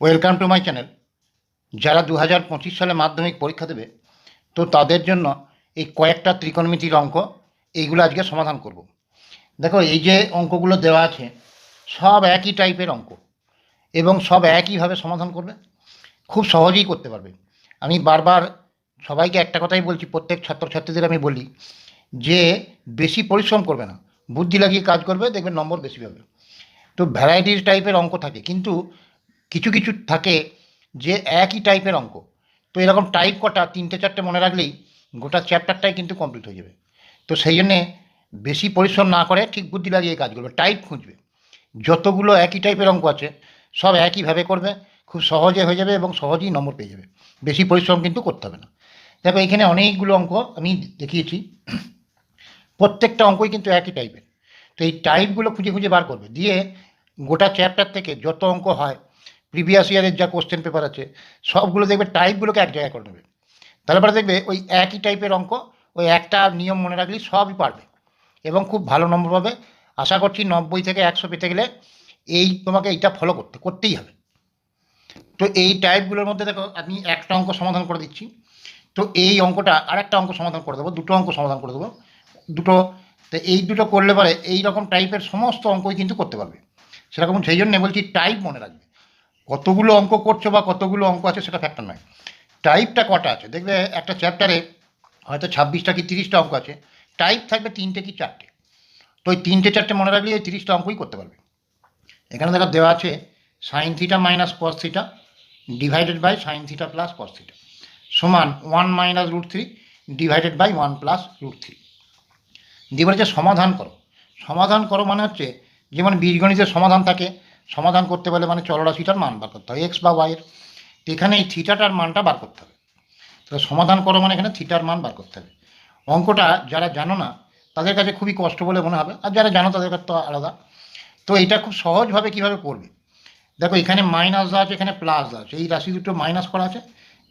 Welcome to my channel যারা দু হাজার পঁচিশ সালে মাধ্যমিক পরীক্ষা দেবে, তো তাদের জন্য এই কয়েকটা ত্রিকোণমিতির অঙ্ক এইগুলো আজকে সমাধান করব। দেখো, এই যে অঙ্কগুলো দেওয়া আছে, সব একই টাইপের অঙ্ক এবং সব একইভাবে সমাধান করবে। খুব সহজেই করতে পারবে। আমি বারবার সবাইকে একটা কথাই বলছি, প্রত্যেক ছাত্রছাত্রীদের আমি বলি যে, বেশি পরিশ্রম করবে না। বুদ্ধি লাগিয়ে কাজ করবে, দেখবে নম্বর বেশি পাবে। তো ভ্যারাইটিস টাইপের অঙ্ক থাকে, কিন্তু কিছু কিছু থাকে যে একই টাইপের অঙ্ক। তো এরকম টাইপ কটা, তিনটে, চারটে মনে রাখলেই গোটা চ্যাপ্টারটাই কিন্তু কমপ্লিট হয়ে যাবে। তো সেই জন্যে বেশি পরিশ্রম না করে ঠিক বুদ্ধি লাগিয়ে কাজ করবে। টাইপ খুঁজবে। যতগুলো একই টাইপের অঙ্ক আছে, সব একইভাবে করবে, খুব সহজে হয়ে যাবে এবং সহজেই নম্বর পেয়ে যাবে। বেশি পরিশ্রম কিন্তু করতে হবে না। দেখো, এখানে অনেকগুলো অঙ্ক আমি দেখিয়েছি। প্রত্যেকটা অঙ্কই কিন্তু একই টাইপের তো এই টাইপগুলো খুঁজে খুঁজে বার করবে। দিয়ে গোটা চ্যাপ্টার থেকে যত অঙ্ক হয় প্রিভিয়াস ইয়ারের যা কোশ্চেন পেপার আছে, সবগুলো দেখবে টাইপগুলোকে এক জায়গায় করে নেবে। তারপরে দেখবে ওই একই টাইপের অঙ্ক, ওই একটা নিয়ম মনে রাখলেই সবই পারবে। এবং খুব ভালো নম্বর পাবে। আশা করছি নব্বই থেকে একশো পেতে গেলে এই তোমাকে এইটা ফলো করতে, করতেই হবে। তো এই টাইপগুলোর মধ্যে দেখো, আমি একটা অঙ্ক সমাধান করে দিচ্ছি। তো এই অঙ্কটা আরেকটা অঙ্ক সমাধান করে দেবো, দুটো অঙ্ক সমাধান করে দেবো। দুটো, তো এই দুটো করলে পরে এই রকম টাইপের সমস্ত অঙ্কই কিন্তু করতে পারবে। সেরকম সেই জন্য বলছি টাইপ মনে রাখবে। কতগুলো অঙ্ক করছ বা কতগুলো অঙ্ক আছে সেটা ফ্যাক্টর নয়। টাইপটা কটা আছে? দেখবে একটা চ্যাপ্টারে হয়তো ছাব্বিশটা কি তিরিশটা অঙ্ক আছে। টাইপ থাকবে তিনটে কি চারটে। তো ওই তিনটে চারটে মনে রাখলে এই তিরিশটা অঙ্কই করতে পারবে। এখানে দেখো দেওয়া আছে sine theta minus cos theta divided by sine theta plus cos theta সমান one minus root three divided by one plus root three দিয়ে বলেছে সমাধান করো। সমাধান করো মানে হচ্ছে, যেমন বীজগণিতের সমাধান থাকে সমাধান করতে বলে মানে চলরাশিটার মান বার করতে হয় এক্স বা ওয়াইয়ের তো এখানে এই থিটাটার মানটা বার করতে হবে। তাহলে সমাধান করো মানে এখানে থিটার মান বার করতে হবে। অঙ্কটা যারা জানো না, তাদের কাছে খুবই কষ্ট বলে মনে হবে। আর যারা জানো, তাদের কাছে তো আলাদা। তো এটা খুব সহজভাবে কীভাবে করবে? দেখো, এখানে মাইনাস দেওয়া আছে, এখানে প্লাস দেওয়া আছে। এই রাশি দুটো মাইনাস করা আছে,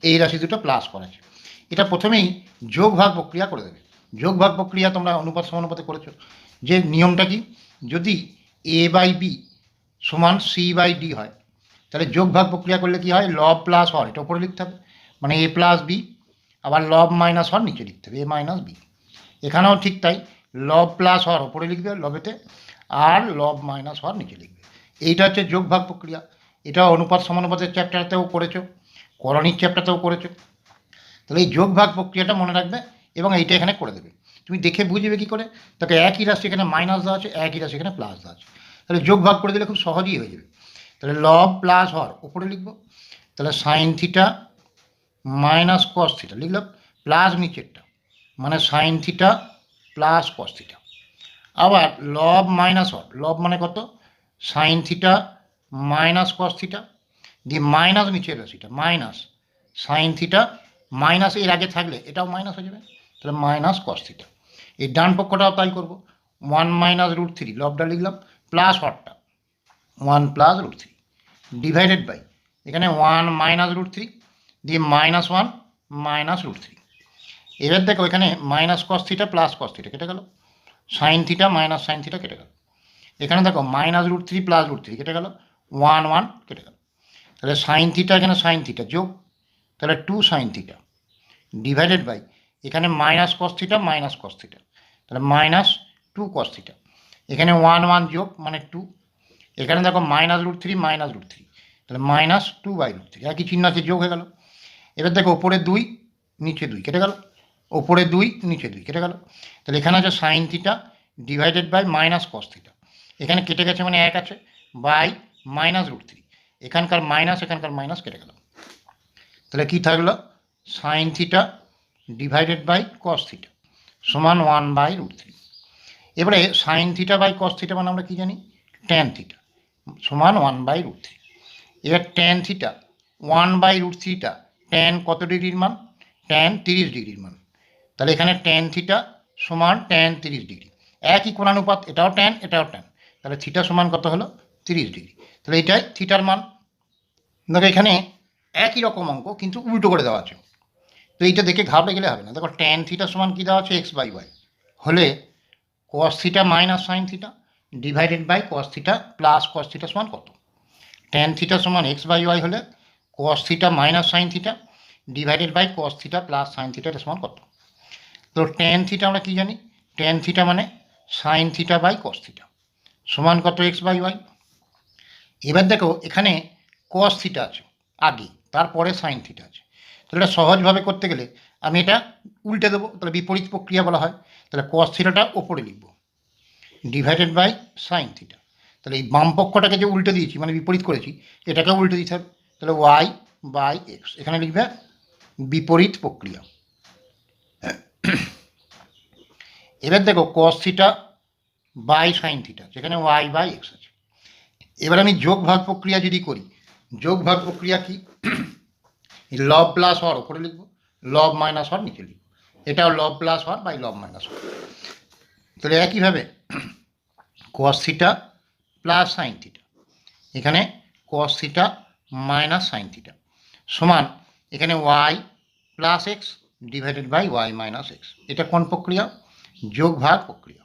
এই রাশি দুটো প্লাস করা আছে। এটা প্রথমেই যোগ ভাগ প্রক্রিয়া করে দেবে। যোগ ভাগ প্রক্রিয়া তোমরা অনুপাত সমানুপাতে করেছ। যে নিয়মটা কি? যদি এ বাই বি সমান সি বাই ডি হয়। তাহলে যোগ ভাগ প্রক্রিয়া করলে কি হয়? লব প্লাস হর এটা উপরে লিখতে হবে। মানে এ প্লাস বি আবার লব মাইনাস হর নিচে লিখতে হবে এ মাইনাস বি এখানেও ঠিক তাই লব প্লাস হর উপরে লিখবে লবেতে, আর লব মাইনাস হর নিচে লিখবে। এইটা হচ্ছে যোগ ভাগ প্রক্রিয়া। এটা অনুপাত সমানুপাতের চ্যাপ্টারতেও করেছ করণিক চ্যাপ্টারতেও করেছ। তাহলে এই যোগ ভাগ প্রক্রিয়াটা মনে রাখবে এবং এইটা এখানে করে দেবে। তুমি দেখে বুঝবে কি করে? তাকে একই রাশি এখানে মাইনাস দেওয়া আছে, একই রাশি এখানে প্লাস দেওয়া আছে। তাহলে যোগ ভাগ করে দিলে খুব সহজেই হয়ে যাবে। তাহলে লব প্লাস হর উপরে লিখব। তাহলে sine theta minus cos theta লিখলাম প্লাস নিচেরটা মানে sine theta plus cos theta আবার লব মাইনাস হর লব মানে কত? Sine theta minus cos theta দিয়ে মাইনাস নিচের রাশিটা মাইনাস সাইন থিটা মাইনাস এর আগে থাকলে এটাও মাইনাস হয়ে যাবে, তাহলে মাইনাস কস থিটা এই ডান পক্ষটাও তাই করব। ওয়ান মাইনাস রুট থ্রি লবটা লিখলাম plus হরটা one plus root three, divided by, এখানে ওয়ান মাইনাস রুট থ্রি, দিয়ে minus one minus root three. এবার দেখো এখানে minus cos theta plus cos theta কেটে গেল sine theta minus sine theta কেটে গেল। এখানে দেখো minus root three plus root three কেটে গেল, ওয়ান ওয়ান কেটে গেল। তাহলে সাইন থিটা এখানে সাইন থিটা যোগ, তাহলে two sine theta divided by এখানে minus cos theta minus cos theta তাহলে মাইনাস টু কস থিটা এখানে ওয়ান ওয়ান যোগ মানে টু এখানে দেখো minus root three minus root three তাহলে minus two by root three একই চিহ্ন আছে, যোগ হয়ে গেল। এবার দেখো ওপরে দুই, নিচে দুই, কেটে গেল। ওপরে দুই, নিচে দুই, কেটে গেল। তাহলে এখানে আছে sine theta divided by minus cos theta এখানে কেটে গেছে মানে এক আছে বাই মাইনাস রুট থ্রি এখানকার মাইনাস এখানকার মাইনাস কেটে গেল। তাহলে কী থাকল? Sine theta divided by cos theta সমান ওয়ান বাই রুট থ্রি এবারে sine theta by cos theta মানে আমরা কী জানি? ট্যান থিটা সমান ওয়ান বাই রুট থ্রি এবার tan theta one by root থ্রিটা ট্যান কত ডিগ্রির মান? ট্যান তিরিশ ডিগ্রির মান। তাহলে এখানে ট্যান থিটা সমান ট্যান তিরিশ ডিগ্রি। একই কোণানুপাত, এটাও ট্যান এটাও ট্যান তাহলে থিটা সমান কত হলো? তিরিশ ডিগ্রি। তাহলে এটাই থিটার মান। দেখো এখানে একই রকম অঙ্ক, কিন্তু উল্টো করে দেওয়া আছে। তো এইটা দেখে ঘাবড়ে গেলে হবে না। দেখো ট্যান থিটা সমান কী দেওয়া আছে? এক্স বাই ওয়াই হলে cos theta minus sine theta divided by cos theta plus cos theta সমান কত? ট্যান থিটা সমান এক্স বাই ওয়াই হলে cos theta minus sine theta divided by cos theta plus sine theta সমান কত? তো tan theta আমরা কী জানি? ট্যান থিটা মানে sine theta by cos theta সমান কত এক্স বাই ওয়াই এবার দেখো এখানে কস থিটা আছে, আগে, তারপরে সাইন থিটা আছে। তাহলে এটা সহজভাবে করতে গেলে আমি এটা উল্টে দেবো, তাহলে বিপরীত প্রক্রিয়া বলা হয়। তাহলে কস থিটাটা ওপরে লিখব। ডিভাইডেড বাই সাইন থিটা তাহলে এই বাম পক্ষটাকে যে উল্টে দিয়েছি মানে বিপরীত করেছি, এটাকেও উল্টে দিতে হবে। তাহলে ওয়াই বাই এক্স এখানে লিখবে বিপরীত প্রক্রিয়া। এবার দেখো cos theta by sine theta যেখানে ওয়াই বাই এক্স আছে। এবার আমি যোগ ভাগ প্রক্রিয়া যদি করি যোগ ভাগ প্রক্রিয়া কি? লব প্লাস হর ওপরে লিখব। লব মাইনাস হর নিচে লিখব। এটাও লব প্লাস হর বাই লব মাইনাস হর তাহলে একইভাবে cos theta plus sine theta এখানে cos theta minus sine theta সমান এখানে Y plus X divided by Y minus X এটা কোন প্রক্রিয়া? যোগ ভাগ প্রক্রিয়া।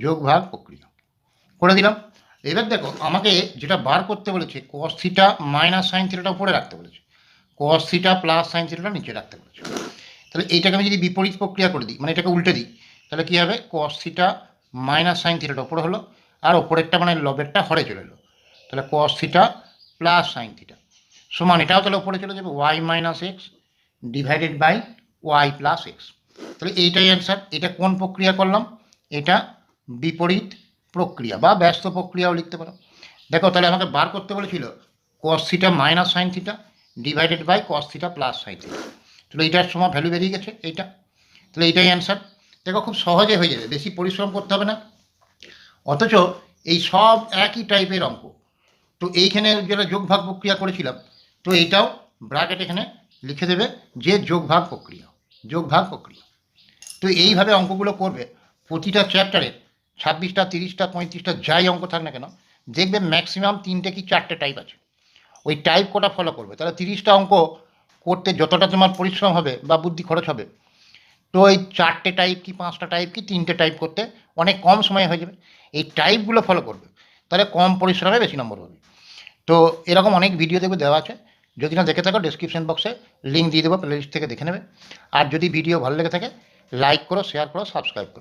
যোগ ভাগ প্রক্রিয়া। করে দিলাম। এবার দেখো, আমাকে যেটা বার করতে বলেছে কস থিটা মাইনাস সাইন থিটাটা উপরে রাখতে বলেছে। কস থিটা প্লাস সাইন থিটাটা নিচে রাখতে বলেছে। তাহলে এইটাকে আমি যদি বিপরীত প্রক্রিয়া করে দিই মানে এটাকে উল্টে দিই, তাহলে কী হবে? কস থিটা মাইনাস সাইন থিটাটা উপরে হলো, আর ওপরেরটা মানে লবেরটা হরে চলে এলো। তাহলে cos theta plus sine theta সমান এটাও তাহলে উপরে চলে যাবে Y minus X divided by Y plus X তাহলে এইটাই অ্যান্সার এটা কোন প্রক্রিয়া করলাম? এটা বিপরীত প্রক্রিয়া বা ব্যস্ত প্রক্রিয়াও লিখতে পারো। দেখো তাহলে আমাকে বার করতে বলেছিল cos theta minus sine theta divided by cos theta plus sine তাহলে এইটার সময় ভ্যালু বেরিয়ে গেছে, এইটা। তাহলে এইটাই অ্যান্সার দেখো খুব সহজে হয়ে যাবে, বেশি পরিশ্রম করতে হবে না। অথচ এই সব একই টাইপের অঙ্ক। তো এইখানে যেটা যোগ ভাগ প্রক্রিয়া করেছিলাম, তো এইটাও ব্র্যাকেট এখানে লিখে দেবে যে যোগ ভাগ প্রক্রিয়া যোগ ভাগ প্রক্রিয়া। তো এইভাবে অঙ্কগুলো করবে, প্রতিটা চ্যাপ্টারে ছাব্বিশটা, তিরিশটা, পঁয়ত্রিশটা, যাই অঙ্ক থাক না কেন, দেখবে ম্যাক্সিমাম তিনটে কি চারটে টাইপ আছে। ওই টাইপ কোটা ফলো করবে? তাহলে তিরিশটা অঙ্ক করতে যতটা তোমার পরিশ্রম হবে বা বুদ্ধি খরচ হবে, তো এই চারটে টাইপ কি পাঁচটা টাইপ কি তিনটে টাইপ করতে অনেক কম সময় হয়ে যাবে। এই টাইপগুলো ফলো করবে, তাহলে কম পরিশ্রমে বেশি নম্বর হবে। তো এরকম অনেক ভিডিও দেখবে দেওয়া আছে, যদি না দেখে থাকো ডিসক্রিপশন বক্সে লিঙ্ক দিয়ে দেবো প্লেলিস্ট থেকে দেখে নেবে। আর যদি ভিডিও ভালো লেগে থাকে লাইক করো শেয়ার করো সাবস্ক্রাইব করো।